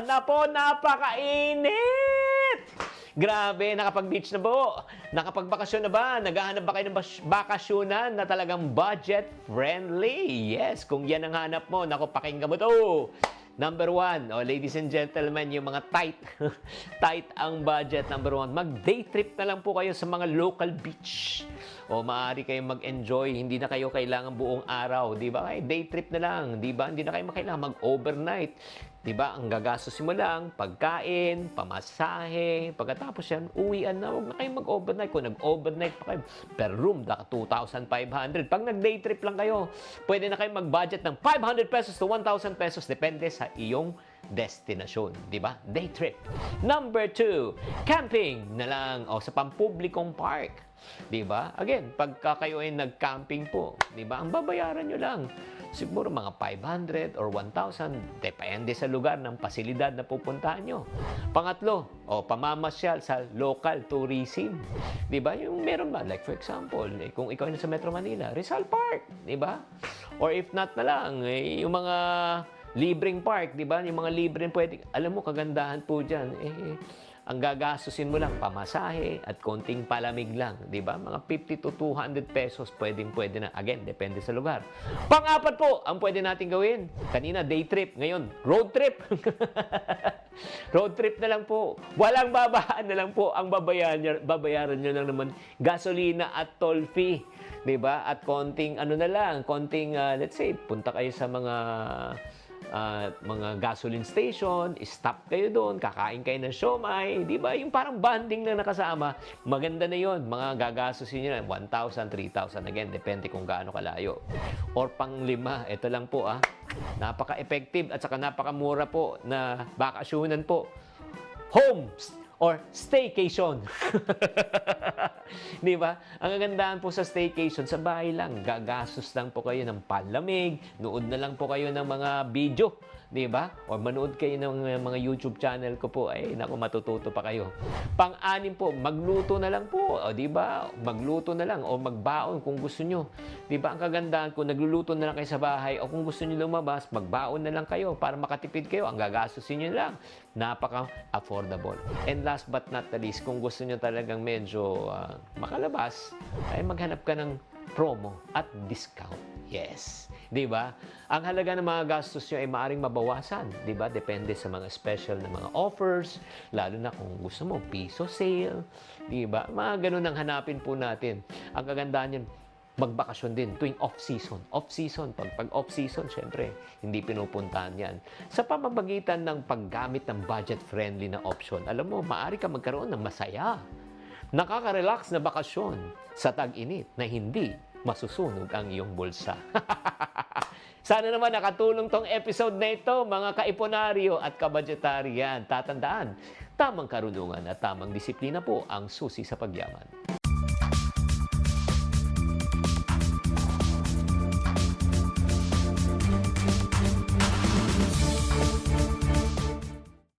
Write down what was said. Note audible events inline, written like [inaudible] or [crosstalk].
Napo, napakainit! Grabe, nakapag-beach na po. Nakapagbakasyon na ba? Naghahanap ba kayo ng bakasyonan na talagang budget-friendly? Yes, kung yan ang hanap mo, naku, pakinggan mo to. Number one, oh, ladies and gentlemen, yung mga tight, [laughs] tight ang budget. Number one, mag-day trip na lang po kayo sa mga local beach. O maaari kayong mag-enjoy, hindi na kayo kailangan buong araw, di ba? Ay, day trip na lang, di ba? Hindi na kayo kailangan mag-overnight. Di ba? Ang gagastosin mo lang, pagkain, pamasahe, pagkatapos yan, uwian na. Huwag na kayo mag-overnight. Kung nag-overnight pa kayo, per room, naka 2,500. Pag nag-day trip lang kayo, pwede na kayo mag-budget ng 500 pesos to 1,000 pesos, depende sa iyong destinasyon, di ba? Day trip. Number two, camping na lang o sa pampublikong park. Di ba? Again, pagka kayo ay nag-camping po, di ba? Ang babayaran nyo lang. Siguro mga 500 or 1,000. Depende sa lugar ng pasilidad na pupuntahan nyo. Pangatlo, o pamamasyal sa local tourism. Di ba? Yung meron ba? Like for example, eh, kung ikaw ay nasa Metro Manila, Rizal Park. Di ba? Or if not na lang, eh, yung mga libreng park, di ba? Yung mga libreng pwede. Alam mo, kagandahan po dyan. Eh, ang gagastusin mo lang, pamasahe at konting palamig lang, di ba? Mga 50 to 200 pesos, pwedeng pwede na. Again, depende sa lugar. Pang-apat po, ang pwede natin gawin. Kanina, day trip. Ngayon, road trip. [laughs] road trip na lang po. Walang babaan na lang po ang babayaran babayaran nyo lang naman gasolina at toll fee. 'di ba? At konting ano na lang, konting ah, let's say punta kayo sa mga ah, mga gasoline station, stop kayo doon, kakain kayo ng siomay, 'di ba? Yung parang banding na nakasama, maganda na 'yon. Mga gagastusin niyo na 1,000, 3,000 again, depende kung gaano kalayo. Or panglima, ito lang po ah. Napaka-effective at saka napakamura po na bakasyonan po. Home or staycation. [laughs] Di ba? Ang kagandahan po sa staycation, sa bahay lang, gagastos lang po kayo ng palamig, nood na lang po kayo ng mga video, di ba? O manood kayo ng mga YouTube channel ko po, ay naku, matututo pa kayo. Pang-anim po, magluto na lang po, o di ba? Magluto na lang o magbaon kung gusto nyo. Di ba? Ang kagandahan kung nagluluto na lang kayo sa bahay o kung gusto nyo lumabas, magbaon na lang kayo para makatipid kayo. Ang gagastusin nyo lang, napaka-affordable. And last but not the least, kung gusto nyo talagang medyo ah, makalabas, ay maghanap ka ng promo at discount. Yes. 'Di ba? Ang halaga ng mga gastos nyo ay maaring mabawasan, 'di ba? Depende sa mga special na mga offers, lalo na kung gusto mo piso sale, 'di ba? Mga ganun ang hanapin po natin. Ang kagandahan yun, magbakasyon din tuwing off-season. Off-season, pag, pag off-season, syempre, hindi pinupuntahan yan. Sa pamamagitan ng paggamit ng budget-friendly na option, alam mo, maaari ka magkaroon ng masaya, nakaka-relax na bakasyon sa tag-init na hindi masusunog ang iyong bulsa. [laughs] Sana naman nakatulong tong episode na ito, mga kaiponaryo at kabadgetarian. Tatandaan, tamang karunungan at tamang disiplina po ang susi sa pagyaman.